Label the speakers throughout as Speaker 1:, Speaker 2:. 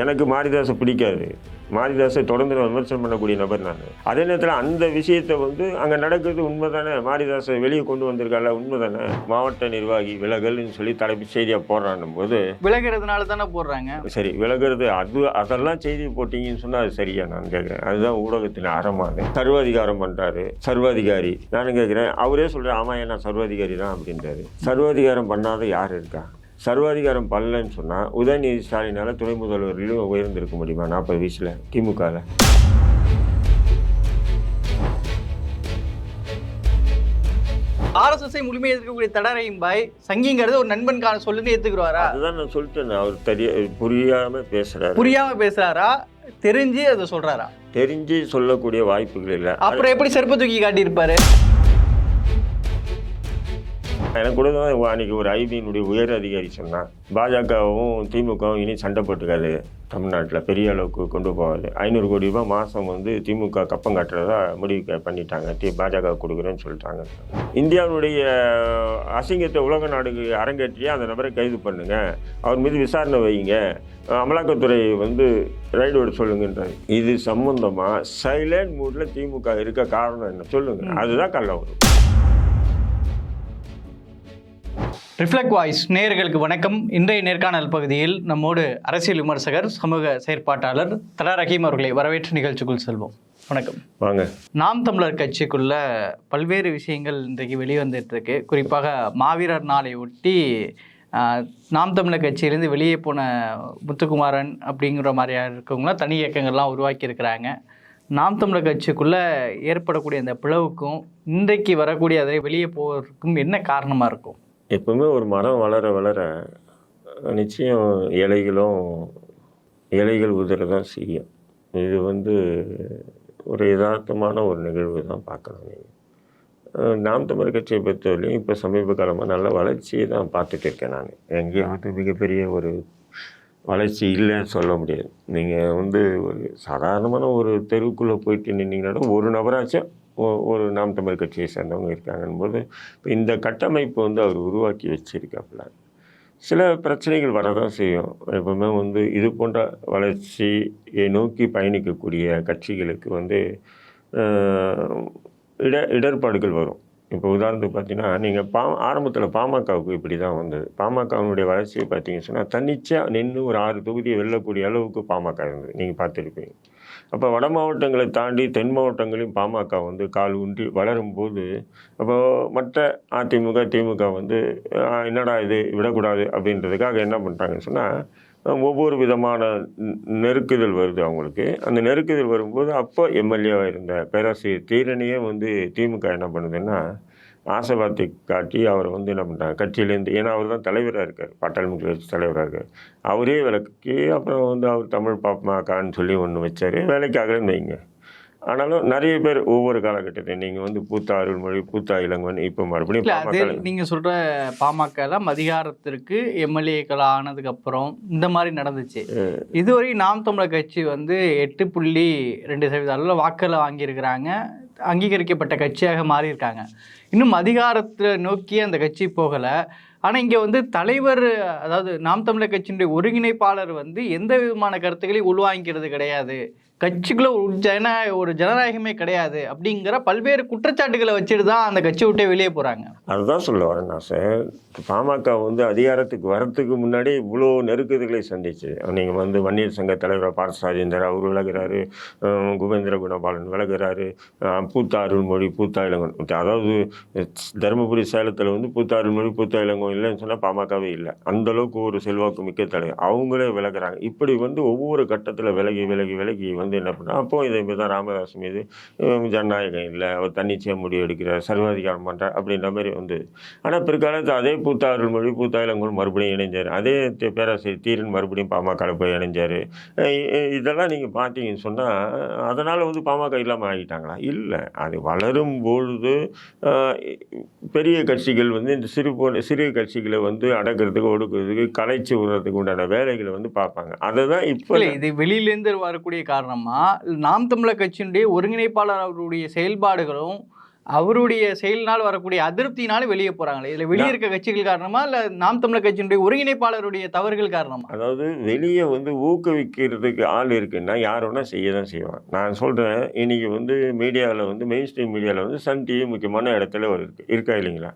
Speaker 1: எனக்கு மாரிதாஸை பிடிக்காது. மாரிதாஸை தொடர்ந்து நான் விமர்சனம் பண்ணக்கூடிய நபர் நான். அதே நேரத்தில் அந்த விஷயத்தை வந்து அங்கே நடக்கிறது உண்மை தானே மாரிதாஸை வெளியே கொண்டு வந்திருக்கால உண்மை தானே மாவட்ட நிர்வாகி விலகல்னு சொல்லி தலைப்பு செய்தியாக போடுறான்னும் போது
Speaker 2: விலகிறதுனால தானே போடுறாங்க.
Speaker 1: சரி விலகிறது அது அதெல்லாம் செய்தி போட்டீங்கன்னு சொன்னால் அது சரியா? நான் கேட்குறேன் அதுதான் ஊடகத்தின் அறமானு. சர்வாதிகாரம் பண்ணுறாரு சர்வாதிகாரி. நானும் கேட்குறேன் அவரே சொல்கிறேன் ஆமாம் நான் சர்வாதிகாரி தான் அப்படின்றாரு. சர்வாதிகாரம் பண்ணாத யார் இருக்கா? சர்வாதிகாரம் பண்ணலன்னு சொன்னால் உதயநிதி ஸ்டாலினால் துணை முதல்வர்களும் உயர்ந்திருக்க முடியுமா நாற்பது வயசில் திமுகவில்
Speaker 2: ஆர்எஸ்எஸ்ஐ முழுமையாக இருக்கக்கூடிய தடரையும் பாய் சங்கிங்கிறது ஒரு நண்பன்கான சொல்லுன்னு ஏத்துக்குருவாரா?
Speaker 1: அதுதான் நான் சொல்லிட்டேன் அவர் தெரிய புரியாமல் பேசுகிறாரு
Speaker 2: புரியாம பேசுறாரா? தெரிஞ்சு அதை சொல்றாரா?
Speaker 1: தெரிஞ்சு சொல்லக்கூடிய வாய்ப்புகள் இல்லை.
Speaker 2: அப்புறம் எப்படி செருப்பு தூக்கி காட்டியிருப்பாரு?
Speaker 1: எனக்கு கூட தான் அன்னைக்கு ஒரு ஐபியினுடைய உயர் அதிகாரி சொன்னான். பாஜகவும் திமுகவும் இனி சண்டை போட்டுக்காது. தமிழ்நாட்டில் பெரிய அளவுக்கு கொண்டு போகாது. ஐநூறு கோடி ரூபாய் மாதம் வந்து திமுக கப்பம் கட்டுறதா முடிவு பண்ணிட்டாங்க. தி பாஜக கொடுக்குறேன்னு சொல்லிட்டாங்க. இந்தியாவுடைய அசிங்கத்தை உலக நாடுக்கு அரங்கேற்றியே அந்த நபரை கைது பண்ணுங்க. அவர் மீது விசாரணை வைங்க. அமலாக்கத்துறை வந்து ரைடு விட சொல்லுங்கன்றாரு. இது சம்பந்தமாக சைலண்ட் மூடில் திமுக இருக்க காரணம் என்ன? சொல்லுங்க. அதுதான் கள்ள வரும்
Speaker 2: ரிஃப்ளெக்ட் வாய்ஸ் நேயர்களுக்கு வணக்கம். இன்றைய நேர்காணல் பகுதியில் நம்மோடு அரசியல் விமர்சகர் சமூக செயற்பாட்டாளர் தலா ரஹீம் அவர்களை வரவேற்று நிகழ்ச்சிக்குள் செல்வோம். வணக்கம்.
Speaker 1: வாங்க.
Speaker 2: நாம் தமிழர் கட்சிக்குள்ள பல்வேறு விஷயங்கள் இன்றைக்கு வெளிவந்துட்டு இருக்கு குறிப்பாக மாவீரர் நாளை ஒட்டி நாம் தமிழர் கட்சியிலேருந்து வெளியே போன முத்துக்குமாரன் அப்படிங்கிற மாதிரியா இருக்கவங்களாம் தனி இயக்கங்கள்லாம் உருவாக்கி இருக்கிறாங்க. நாம் தமிழர் கட்சிக்குள்ள ஏற்படக்கூடிய அந்த பிளவுக்கும் இன்றைக்கு வரக்கூடிய அதை வெளியே போவதற்கும் என்ன காரணமாக இருக்கும்?
Speaker 1: எப்பவுமே ஒரு மரம் வளர வளர நிச்சயம் இலைகளும் இலைகள் உதிர தான் செய்யும். இது வந்து ஒரு யதார்த்தமான ஒரு நிகழ்வு தான் பார்க்கணும் நீங்கள் நாம் தமிழ் கட்சியை பொறுத்தவரையும் இப்போ சமீப காலமாக நல்ல வளர்ச்சியை தான் பார்த்துட்டு இருக்கேன் நான். எங்கேயாவது மிகப்பெரிய ஒரு வளர்ச்சி இல்லைன்னு சொல்ல முடியாது. நீங்கள் வந்து ஒரு சாதாரணமான ஒரு தெருவுக்குள்ளே போயிட்டு நின்னீங்கன்னா ஒரு நபராச்சும் ஒரு நாம் தமிழ் கட்சியை சேர்ந்தவங்க இருக்காங்கன்னு போது இப்போ இந்த கட்டமைப்பு வந்து அவர் உருவாக்கி வச்சிருக்காப்புல. சில பிரச்சனைகள் வரதான் செய்யும். எப்பவுமே வந்து இது போன்ற வளர்ச்சியை நோக்கி பயணிக்கக்கூடிய கட்சிகளுக்கு வந்து இட இடர்பாடுகள் வரும். இப்போ உதாரணத்துக்கு பார்த்தீங்கன்னா நீங்கள் பா ஆரம்பத்தில் பாமகவுக்கு இப்படி தான் வந்தது. பாமகவினுடைய வளர்ச்சியை பார்த்தீங்கன்னு சொன்னால் தன்னிச்சையாக நின்று ஒரு ஆறு தொகுதியை வெல்லக்கூடிய அளவுக்கு பாமக இருந்தது. நீங்கள் பார்த்துருப்பீங்க. அப்போ வட மாவட்டங்களை தாண்டி தென் மாவட்டங்களையும் பாமக வந்து கால் ஊன்றி வளரும் போது அப்போ மற்ற அதிமுக திமுக வந்து என்னடா இது? விடக்கூடாது. அப்படின்றதுக்காக என்ன பண்ணுறாங்கன்னு சொன்னால் ஒவ்வொரு விதமான நெருக்குதல் வருது அவங்களுக்கு. அந்த நெருக்குதல் வரும்போது அப்போ எம்எல்ஏவாக இருந்த பேராசிரியர் தீரனையே வந்து திமுக என்ன பண்ணுதுன்னா ஆசைவார்த்தை காட்டி அவரை வந்து என்ன பண்ணுறாங்க கட்சியிலேருந்து ஏன்னா அவர் தான் தலைவராக இருக்கார் பாட்டாளி கட்சி தலைவராக இருக்கார். அவரே விளக்கி அப்புறம் வந்து அவர் தமிழ் பாப்மாக்கான்னு சொல்லி ஒன்று வச்சார். வேலைக்காகவே வைங்க. ஆனாலும் நிறைய பேர் ஒவ்வொரு காலகட்டத்தையும் நீங்கள் வந்து பூத்த அருள்மொழி பூத்தா இளங்கன் இப்போ மறுபடியும்
Speaker 2: நீங்கள் சொல்கிற பாமக எல்லாம் அதிகாரத்திற்கு எம்எல்ஏக்கள் ஆனதுக்கு அப்புறம் இந்த மாதிரி நடந்துச்சு. இதுவரை நாம் தமிழர் கட்சி வந்து எட்டு புள்ளி ரெண்டு சதவீத அளவில் வாக்குகளை வாங்கியிருக்கிறாங்க. அங்கீகரிக்கப்பட்ட கட்சியாக மாறியிருக்காங்க. இன்னும் அதிகாரத்தை நோக்கி அந்த கட்சி போகலை. ஆனால் இங்கே வந்து தலைவர் அதாவது நாம் தமிழர் கட்சியினுடைய ஒருங்கிணைப்பாளர் வந்து எந்த விதமான கருத்துக்களையும் உள்வாங்கிக்கிறது கிடையாது. கட்சிக்குள்ள ஒரு ஜன ஒரு ஜனநாயகமே கிடையாது அப்படிங்கிற பல்வேறு குற்றச்சாட்டுகளை வச்சுட்டு தான் அந்த கட்சி விட்டே வெளியே போகிறாங்க
Speaker 1: அதுதான் சொல்ல வரேன் நான் சார். பாமக வந்து அதிகாரத்துக்கு வரத்துக்கு முன்னாடி இவ்வளோ நெருக்கடிகளை சந்திச்சு. நீங்கள் வந்து வன்னியர் சங்க தலைவர் பார்த்த ராஜேந்தர் அவர் விலகிறாரு குபேந்திர குணபாலன் விலகிறாரு பூத்தா அருள்மொழி பூத்தா இளங்கோன். அதாவது தருமபுரி சேலத்தில் வந்து பூத்தா அருள்மொழி பூத்தா இளங்கோ இல்லைன்னு சொன்னால் பாமகவே இல்லை. அந்த அளவுக்கு ஒரு செல்வாக்கு மிக்க தலைவர். அவங்களே விலகுறாங்க. இப்படி வந்து ஒவ்வொரு கட்டத்தில் விலகி விலகி விலகி வந்து என்ன பண்ணா அப்போ இதே மாதிரி தான் ராமதாஸ் மீது ஜனநாயகம் இல்லை அவர் தன்னிச்சையாக முடிவு எடுக்கிறார் சர்வாதிகாரம் பண்ணுறார் அப்படின்ற மாதிரி வந்து ஆனால் பிற்காலத்தில் அதே பூத்தா அருள்மொழி பூத்தா இளங்கோன் மறுபடியும் இணைஞ்சார். அதே பேராசிரியர் தீரன் மறுபடியும் பாமக போய் இணைஞ்சார். இதெல்லாம் நீங்கள் பார்த்தீங்கன்னு சொன்னால் அதனால் வந்து பாமக இல்லாமல் ஆகிட்டாங்களா? இல்லை. அது வளரும் பொழுது பெரிய கட்சிகள் வந்து இந்த சிறு சிறிய கட்சிகளை வந்து அடக்கிறதுக்கு ஒடுக்கிறதுக்கு கலைச்சி விடுறதுக்கு உண்டான வேலைகளை வந்து பார்ப்பாங்க அதை தான் இப்போ
Speaker 2: இது வெளியிலேருந்து வரக்கூடிய காரணமா நாம் தமிழர் கட்சியினுடைய ஒருங்கிணைப்பாளர் அவருடைய செயல்பாடுகளும் அவருடைய செயலினால் வரக்கூடிய அதிருப்தினால வெளியே போறாங்களே. இதுல வெளியே இருக்க கட்சிகள் காரணமா இல்ல நாம் தமிழர் கட்சியினுடைய ஒருங்கிணைப்பாளருடைய தவறுகள் காரணமா?
Speaker 1: அதாவது வெளியே வந்து ஊக்குவிக்கிறதுக்கு ஆள் இருக்குன்னா யார் வேணால் செய்ய தான் செய்வான் நான் சொல்கிறேன் இன்னைக்கு வந்து மீடியாவில் வந்து மெயின் ஸ்ட்ரீம் மீடியாவில் வந்து சன் டிவி முக்கியமான இடத்துல இருக்கு. இருக்கா இல்லைங்களா?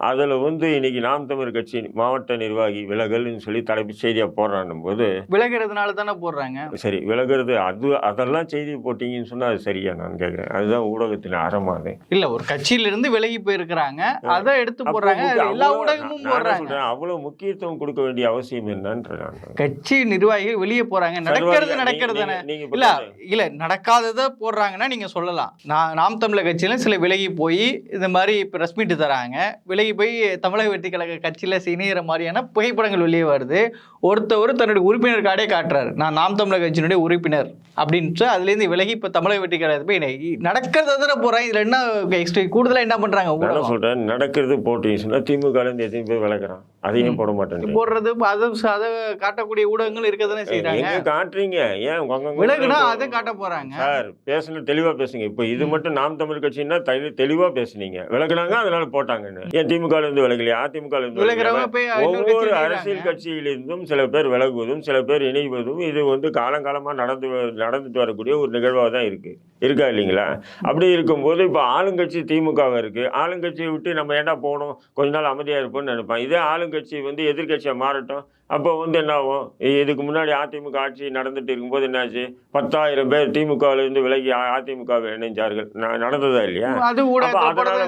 Speaker 1: அதில் வந்து இன்னைக்கு நாம் தமிழர் கட்சி மாவட்ட நிர்வாகி விலகல்னு சொல்லி தலைப்பு செய்தியாக போடுறான்னும் போது
Speaker 2: விலகிறதுனால தானே போடுறாங்க?
Speaker 1: சரி விலகிறது அது அதெல்லாம் செய்தி போட்டீங்கன்னு சொன்னால் அது சரியா நான் கேட்குறேன். அதுதான் ஊடகத்தின் அறமாது
Speaker 2: இல்ல ஒரு கட்சியில இருந்து விலகி போயிருக்கிறாங்க. அதை எடுத்து போடுறாங்க. அது எல்லா ஊடகமும் போடுறாங்க.
Speaker 1: அவ்வளவு முக்கியத்துவம் கொடுக்க வேண்டிய அவசியம் என்னன்ற
Speaker 2: கட்சி நிர்வாகிகள் வெளியே போறாங்க. நடக்கிறது நடக்கிறது இல்ல. இல்ல நடக்காததை போடுறாங்கன்னா நீங்க சொல்லலாம். நான் நாம் தமிழர் கட்சியில சில விலகி போய் இந்த மாதிரி இப்போ பிரஸ் மீட் தராங்க. விலகி போய் தமிழக வெற்றி கழக கட்சியில் இணையிற மாதிரியான புகைப்படங்கள் வெளியே வருது. ஒருத்தவர் தன்னுடைய உறுப்பினர் கார்டே காட்டுறாரு. நான் நாம் தமிழக கட்சியினுடைய உறுப்பினர் அப்படின்ட்டு அதுலேருந்து விலகி இப்போ தமிழக வெற்றி கழகத்தை போய் நடக்கிறத தானே போகிறேன் இதில் என்ன எக்ஸ்ட்ரா கூடுதலாக என்ன பண்ணுறாங்க
Speaker 1: சொல்கிறேன் நடக்கிறது போட்டீங்கன்னா திமுக எத்தனை பேர் விளக்குறான் அதையும் போட மாட்டேன்
Speaker 2: போடுறது அதை அதை காட்டக்கூடிய ஊடகங்கள் இருக்க தானே செய்யறாங்க
Speaker 1: காட்டுறீங்க? ஏன்
Speaker 2: விலகுனா அதை காட்ட போறாங்க.
Speaker 1: சார் பேசணும் தெளிவா பேசுங்க. இப்போ இது மட்டும் நாம் தமிழ் கட்சின்னா தெளி- தெளிவா பேசுனீங்க. விலகுனாங்க அதனால போட்டாங்கன்னு. ஏன் திமுக இருந்து விலகலையா? அதிமுக இருந்து ஒவ்வொரு அரசியல். கட்சியிலிருந்தும் சில பேர் விலகுவதும் சில பேர் இணைவதும் இது வந்து காலங்காலமா நடந்து நடந்துட்டு வரக்கூடிய ஒரு நிகழ்வாக தான் இருக்கு. இருக்கா இல்லைங்களா? அப்படி இருக்கும்போது இப்போ ஆளுங்கட்சி திமுக இருக்கு. ஆளுங்கட்சியை விட்டு நம்ம ஏன்டா போகணும்? கொஞ்ச நாள் அமைதியா இருப்போம்னு நினைப்பான் இதே கட்சி வந்து எதிர்கட்சியாக மாறட்டும். அப்போ வந்து என்ன ஆகும் இதுக்கு முன்னாடி அதிமுக ஆட்சி நடந்துட்டு இருக்கும்போது என்னாச்சு? பத்தாயிரம் பேர் திமுகல இருந்து விலகி அ- அதிமுக வை இணைஞ்சார்கள் நடந்ததா இல்லையா?
Speaker 2: அது போட
Speaker 1: அதனால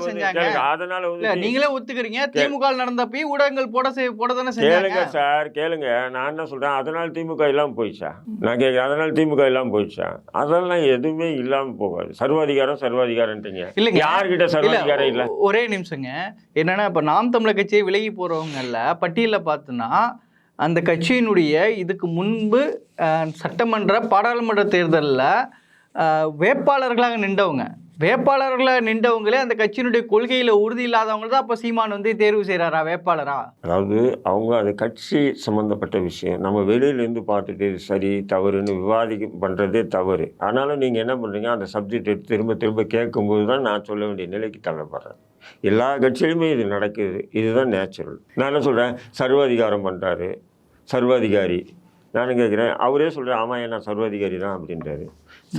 Speaker 2: தான்
Speaker 1: வந்து
Speaker 2: இல்ல நீங்களே ஒத்துக்கிறீங்க. திமுக நடந்தப்ப ஊடகங்கள் போட செய்- போட தானே
Speaker 1: கேளுங்க சார் கேளுங்க. நான் என்ன சொல்றேன்? அதனால திமுக இல்லாம போயிடுச்சா? நான் கேட்கிறேன் அதனால திமுக இல்லாம போயிடுச்சா? அதெல்லாம் எதுவுமே இல்லாம போகாது. சர்வாதிகாரம் சர்வாதிகாரம்ன்றீங்க
Speaker 2: இல்லைங்க.
Speaker 1: யார்கிட்ட சர்வாதிகாரம் இல்ல?
Speaker 2: ஒரே நிமிஷங்க. என்னன்னா இப்ப நாம் தமிழர் கட்சியை விலகி போறவங்கல்ல பட்டியல பார்த்தோன்னா அந்த கட்சியினுடைய இதுக்கு முன்பு சட்டமன்ற பாராளுமன்ற தேர்தலில் வேட்பாளர்களாக நின்றவங்க. வேட்பாளர்களாக நின்றவங்களே அந்த கட்சியினுடைய கொள்கையில உறுதி இல்லாதவங்க தான் அப்ப சீமான் வந்து தேர்வு செய்யறாரா வேட்பாளரா?
Speaker 1: அதாவது அவங்க அது கட்சி சம்மந்தப்பட்ட விஷயம். நம்ம வெளியிலேருந்து பார்த்துட்டு சரி தவறுன்னு விவாதிக்க பண்ணுறதே தவறு. ஆனாலும் நீங்கள் என்ன பண்ணுறீங்க அந்த சப்ஜெக்ட் எடுத்து திரும்ப திரும்ப கேட்கும்போது தான் நான் சொல்ல வேண்டிய நிலைக்கு தள்ளப்படுறேன். எல்லா கட்சியிலுமே இது நடக்குது. இதுதான் நேச்சுரல் நான் என்ன சொல்கிறேன் சர்வாதிகாரம் பண்ணுறாரு சர்வாதிகாரி. நானும் கேட்குறேன். அவரே சொல்கிறேன் ஆமாம் நான் சர்வாதிகாரி தான் அப்படின்றாரு.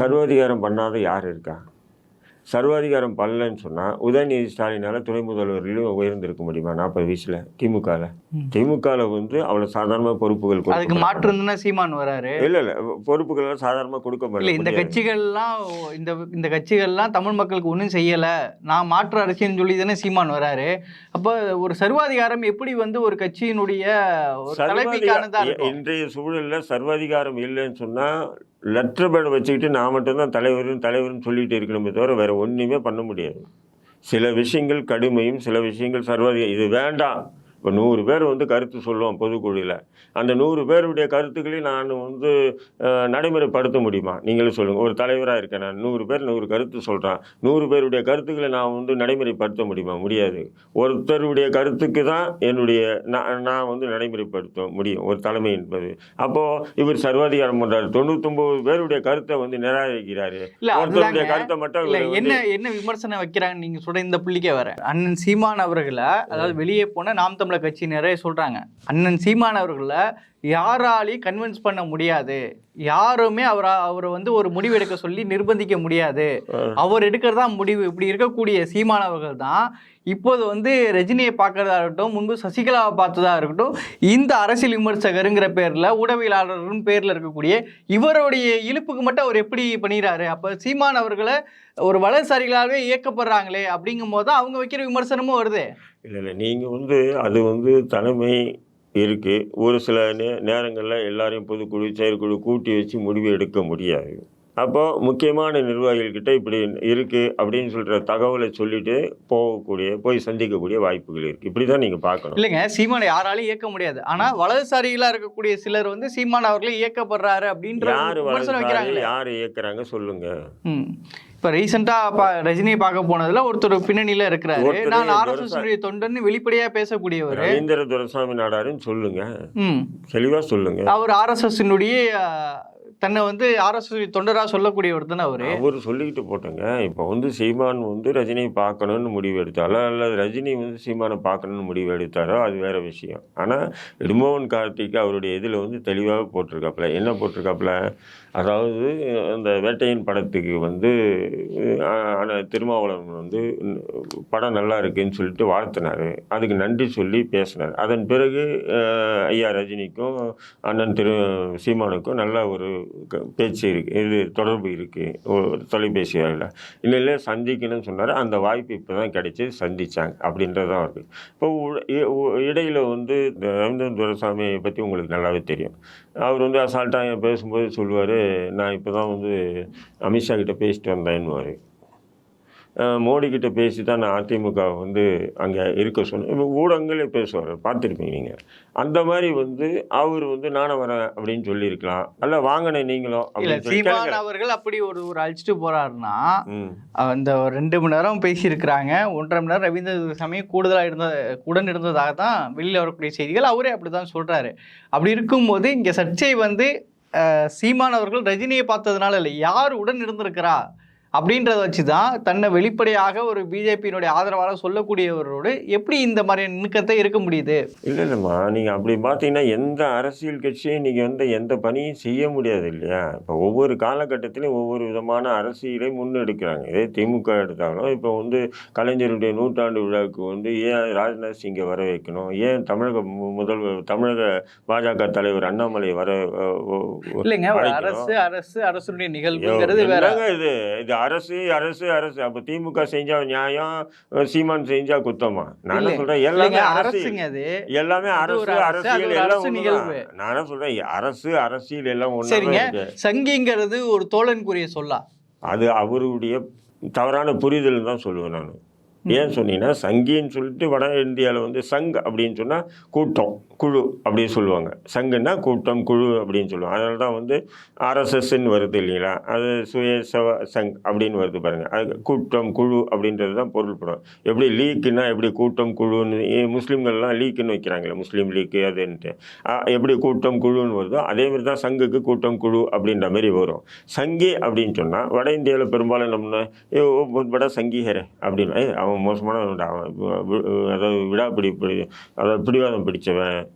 Speaker 1: சர்வாதிகாரம் பண்ணாத யார் இருக்கா? சர்வாதிகாரம் பண்ணலன்னு சொன்னால் உதயநிதி ஸ்டாலினால் துணை முதல்வர்களும் உயர்ந்திருக்க முடியுமா? நாற்பது வயசில் திமுகவில். திமுகவில் வந்து அவ்வளோ சாதாரண பொறுப்புகள்
Speaker 2: அதுக்கு. மாற்று இருந்துன்னா சீமான் வராரு.
Speaker 1: இல்லை இல்லை. பொறுப்புகள் சாதாரணமாக கொடுக்க
Speaker 2: இல்ல இந்த கட்சிகள்லாம் இந்த இந்த கட்சிகள்லாம் தமிழ் மக்களுக்கு ஒன்றும் செய்யல. நான் மாற்று அரசியல்னு சொல்லி தானே சீமான் வராரு. அப்போ ஒரு சர்வாதிகாரம் எப்படி வந்து ஒரு கட்சியினுடைய
Speaker 1: இன்றைய சூழலில் சர்வாதிகாரம் இல்லைன்னு சொன்னால் லெட்டர் பேட் வச்சுக்கிட்டு நான் மட்டும்தான் தலைவரும் தலைவர்னு சொல்லிகிட்டு இருக்கணுமே தவிர வேறு ஒன்றுமே பண்ண முடியாது. சில விஷயங்கள் கடுமையும் சில விஷயங்கள் சர்வாதிகாரம் இது வேண்டாம். இப்போ நூறு பேர் வந்து கருத்து சொல்லுவோம் பொதுக்குழுவில் அந்த நூறு பேருடைய கருத்துக்களையும் நான் வந்து நடைமுறைப்படுத்த முடியுமா? நீங்களும் சொல்லுங்கள் ஒரு தலைவராக இருக்கேன் நான். நூறு பேர் நூறு கருத்து சொல்கிறேன் நூறு பேருடைய கருத்துக்களை நான் வந்து நடைமுறைப்படுத்த முடியுமா? முடியாது. ஒருத்தருடைய கருத்துக்கு தான் என்னுடைய நான் நான் வந்து நடைமுறைப்படுத்த முடியும். ஒரு தலைமை என்பது. அப்போது இவர் சர்வாதிகாரம் பண்ணுறாரு தொண்ணூத்தொம்பது பேருடைய கருத்தை வந்து நிராகரிக்கிறாரு. ஒருத்தருடைய கருத்தை மட்டும்
Speaker 2: என்ன என்ன விமர்சனம் வைக்கிறாங்க நீங்க சொல்ற இந்த புள்ளிக்கே வர அண்ணன் சீமான் அவர்களை அதாவது வெளியே போன நாம் தமிழர் கட்சி நிறைய சொல்றாங்க. அண்ணன் சீமான் யாராலையும் கன்வின்ஸ் பண்ண முடியாது. யாருமே அவரை அவரை வந்து ஒரு முடிவு எடுக்க சொல்லி நிர்பந்திக்க முடியாது. அவர் எடுக்கிறதா முடிவு இப்படி இருக்கக்கூடிய சீமானவர்கள் தான். இப்போது வந்து ரஜினியை பார்க்கறதா இருக்கட்டும் முன்பு சசிகலாவை பார்த்ததா இருக்கட்டும் இந்த அரசியல் விமர்சகருங்கிற பேரில் ஊடகவியலாளர்னு பேரில் இருக்கக்கூடிய இவருடைய இழுப்புக்கு மட்டும் அவர் எப்படி பண்ணிடுறாரு அப்போ சீமான் அவர்களை ஒரு வலதுசாரிகளாகவே இயக்கப்படுறாங்களே அப்படிங்கும் போது தான் அவங்க வைக்கிற விமர்சனமும் வருது.
Speaker 1: இல்லை இல்லை நீங்கள் வந்து அது வந்து தலைமை இருக்குது ஒரு சில நே நேரங்களில் எல்லாரையும் பொதுக்குழு செயற்குழு கூட்டி வச்சு முடிவு எடுக்க முடியாது. அப்போ முக்கியமான நிர்வாகிகள்கிட்ட இப்படி இருக்குது அப்படின்னு சொல்கிற தகவலை சொல்லிட்டு போகக்கூடிய போய் சந்திக்கக்கூடிய வாய்ப்புகள் இருக்குது இப்படி தான் நீங்கள் பார்க்கணும்.
Speaker 2: இல்லைங்க சீமானை யாராலையும் இயக்க முடியாது. ஆனா வலதுசாரிகளா இருக்கக்கூடிய சிலர் வந்து சீமான் அவர்களே இயக்கப்படுறாரு அப்படின்ற
Speaker 1: யார்
Speaker 2: வைக்கிறாங்களே.
Speaker 1: யார் இயக்குறாங்க சொல்லுங்கள்
Speaker 2: ம். இப்ப ரீசெண்டா ரஜினியை பார்க்க போனதுல ஒருத்தர் பின்னணியில இருக்கிறாரு. நான் ஆர்எஸ்எஸ் தொண்டன்னு வெளிப்படையா பேசக்கூடியவர்.
Speaker 1: ரவீந்திர துரசாமி நாடாருன்னு சொல்லுங்கள்
Speaker 2: ம்.
Speaker 1: தெளிவாக சொல்லுங்கள்
Speaker 2: அவர் ஆர்எஸ்எஸ் தன்னை வந்து ஆர்எஸ்எஸ் தொண்டராக சொல்லக்கூடிய தானே அவரு?
Speaker 1: அவர் சொல்லிக்கிட்டு போட்டோங்க. இப்போ வந்து சீமான் வந்து ரஜினியை பார்க்கணும்னு முடிவு எடுத்தாலோ அல்லது ரஜினி வந்து சீமானை பார்க்கணும்னு முடிவு எடுத்தாரோ? அது வேற விஷயம். ஆனால் இடுமோகன் கார்த்திக் அவருடைய இதில் வந்து தெளிவாக போட்டிருக்காப்புல. என்ன போட்டிருக்காப்புல? அதாவது அந்த வேட்டையின் படத்துக்கு வந்து திருமாவளவன் வந்து படம் நல்லா இருக்குன்னு சொல்லிட்டு வாழ்த்தினார். அதுக்கு நன்றி சொல்லி பேசினார். அதன் பிறகு ஐயா ரஜினிக்கும் அண்ணன் திரு சீமானுக்கும் நல்ல ஒரு க- பேச்சு இருக்கு. இது தொடர்பு இருக்குது தொலைபேசி வகையில் இல்லை சந்திக்கணும்னு சொன்னார். அந்த வாய்ப்பு இப்போ தான் கிடைச்சி சந்தித்தாங்க அப்படின்றது தான் இருக்குது இப்போ உ- இ- வந்து இந்த ரவீந்திரன் துரசாமியை பற்றி உங்களுக்கு நல்லாவே தெரியும். அவர் வந்து அசால்ட்டாக பேசும்போது சொல்லுவார் நான் இப்போ தான் வந்து அமித்ஷா கிட்ட பேசிட்டு வந்தேன்னுவார். மோடி கிட்ட பேசி தான் நான் அதிமுக வந்து அங்கே இருக்க சொன்னேன். இப்போ ஊடகங்களே பேசுவார் பார்த்துருப்பீங்க நீங்கள் அந்த மாதிரி வந்து அவர் வந்து நானும் வரேன் அப்படின்னு சொல்லியிருக்கலாம். அல்ல வாங்கினே நீங்களும்
Speaker 2: சீமான். அவர்கள் அப்படி ஒரு ஒரு அழிச்சிட்டு போறாருன்னா அந்த ஒரு ரெண்டு மணி நேரம் பேசியிருக்கிறாங்க. ஒன்றரை மணி நேரம் ரவீந்திர துரைசாமி கூடுதலா இருந்த உடன் இருந்ததாக தான் வெளியில் வரக்கூடிய செய்திகள் அவரே அப்படிதான் சொல்றாரு. அப்படி இருக்கும்போது இங்க சர்ச்சை வந்து சீமான் அவர்கள் ரஜினியை பார்த்ததுனால இல்லை. யார் உடன் இருந்திருக்கிறா? அப்படின்றத வச்சு தான் தன்னை வெளிப்படையாக ஒரு பிஜேபியினுடைய ஆதரவாளர் சொல்லக்கூடியவரோடு எப்படி இந்த மாதிரி நுணுக்கத்தை இருக்க முடியுது?
Speaker 1: இல்லை இல்லைம்மா. நீங்கள் அப்படி பார்த்தீங்கன்னா எந்த அரசியல் கட்சியும் நீங்கள் வந்து எந்த பணியும் செய்ய முடியாது இல்லையா? இப்போ ஒவ்வொரு காலகட்டத்திலையும் ஒவ்வொரு விதமான அரசியலை முன்னெடுக்கிறாங்க. இதே திமுக எடுத்தாலும் இப்போ வந்து கலைஞருடைய நூற்றாண்டு விழாவுக்கு வந்து ஏன் ராஜ்நாத் சிங்கை வர வைக்கணும். ஏன் தமிழக முதல்வர் தமிழக பாஜக தலைவர் அண்ணாமலை வர
Speaker 2: இல்லைங்க. அரசு அரசு அரசுடைய நிகழ்வுங்கிறது வேற.
Speaker 1: இது? இது அரசு அரசு அரசு. அப்போ திமுக செஞ்சா நியாயம் சீமான் செஞ்சா குத்தமா? நான். சொல்றேன் எல்லாமே
Speaker 2: அரசுங்க அது.
Speaker 1: எல்லாமே அரசு அரசியல் எல்லாம்.
Speaker 2: நிகழ்வு.
Speaker 1: நான் சொல்றேன் அரசு அரசியல் எல்லாம் ஒண்ணா
Speaker 2: சரிங்க. சங்கிங்கிறது ஒரு தோழனுக்குரிய சொல்லா.
Speaker 1: அது அவருடைய தவறான புரிதல் தான் சொல்லுவேன் நான். ஏன் சொன்னீங்கன்னா சங்கின்னு சொல்லிட்டு வட இந்தியாவில் வந்து சங் அப்படின்னு சொன்னால் கூட்டம். குழு அப்படின்னு சொல்லுவாங்க சங்குன்னா கூட்டம் குழு அப்படின்னு சொல்லுவாங்க அதனால தான் வந்து ஆர்எஸ்எஸ்ன்னு வருது இல்லைங்களா அது சுயசவ சங் அப்படின்னு வருது பாருங்கள் அது கூட்டம் குழு அப்படின்றது தான் பொருள்படும் எப்படி லீக்குன்னா எப்படி கூட்டம் குழுன்னு முஸ்லீம்கள்லாம் லீக்குன்னு வைக்கிறாங்களே முஸ்லீம் லீக்கு அதுன்ட்டு எப்படி கூட்டம் குழுன்னு வருதோ அதேமாதிரி தான் சங்குக்கு கூட்டம் குழு அப்படின்ற மாதிரி வரும் சங்கி அப்படின்னு சொன்னால் வட இந்தியாவில் பெரும்பாலும் நம்ம ஏ பட சங்கீகரே அப்படின்னு அவன் மோசமான அவன் அதாவது விடா பிடி அதாவது பிடிவாதம் பிடிச்சவன்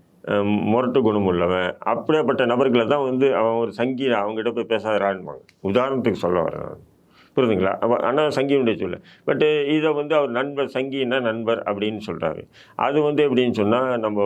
Speaker 1: முரட்டு குணம் உள்ளவன். அப்படியாப்பட்ட நபர்களை தான் வந்து அவன் ஒரு சங்கி அவங்ககிட்ட போய் பேசாதான்பாங்க உதாரணத்துக்கு சொல்ல வரேன் புரிதுங்களா புரியுதுங்களா? அவன் ஆனால் சங்கியுடைய சொல்ல பட்டு இதை வந்து அவர் நண்பர் சங்கின்னா நண்பர் அப்படின்னு சொல்கிறாரு அது வந்து எப்படின்னு சொன்னால் நம்ம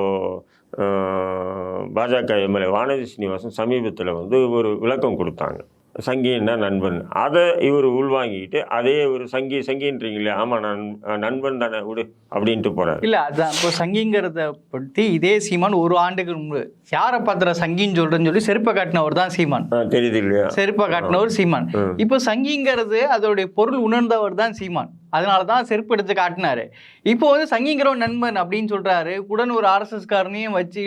Speaker 1: பாஜக எம்எல்ஏ வானதி சீனிவாசன் சமீபத்தில் வந்து ஒரு விளக்கம் கொடுத்தாங்க. சங்கின்னா நண்பன். அதை இவர் உள்வாங்கிக்கிட்டு அதே ஒரு சங்கி சங்கின்றீங்களே ஆமாம் நான் நண்பன் தானே விடு அப்படின்ட்டு போகிறாரு
Speaker 2: இல்ல அதான் இப்போ சங்கிங்கிறத பத்தி இதே சீமான் ஒரு ஆண்டுக்கு முன்பு யாரை பாத்திர சங்கின்னு சொல்றேன்னு சொல்லி செருப்பை காட்டினவர் தான் சீமான்.
Speaker 1: தெரியுது இல்லையா?
Speaker 2: செருப்பை காட்டினவர் சீமான். இப்போ சங்கிங்கிறது அதோடைய பொருள் உணர்ந்தவர் தான் சீமான். அதனால தான் செருப்பு எடுத்து காட்டினாரு. இப்போ வந்து சங்கிங்கிற நண்பன் அப்படின்னு சொல்றாரு. உடன் ஒரு ஆர்எஸ்எஸ் காரனையும் வச்சு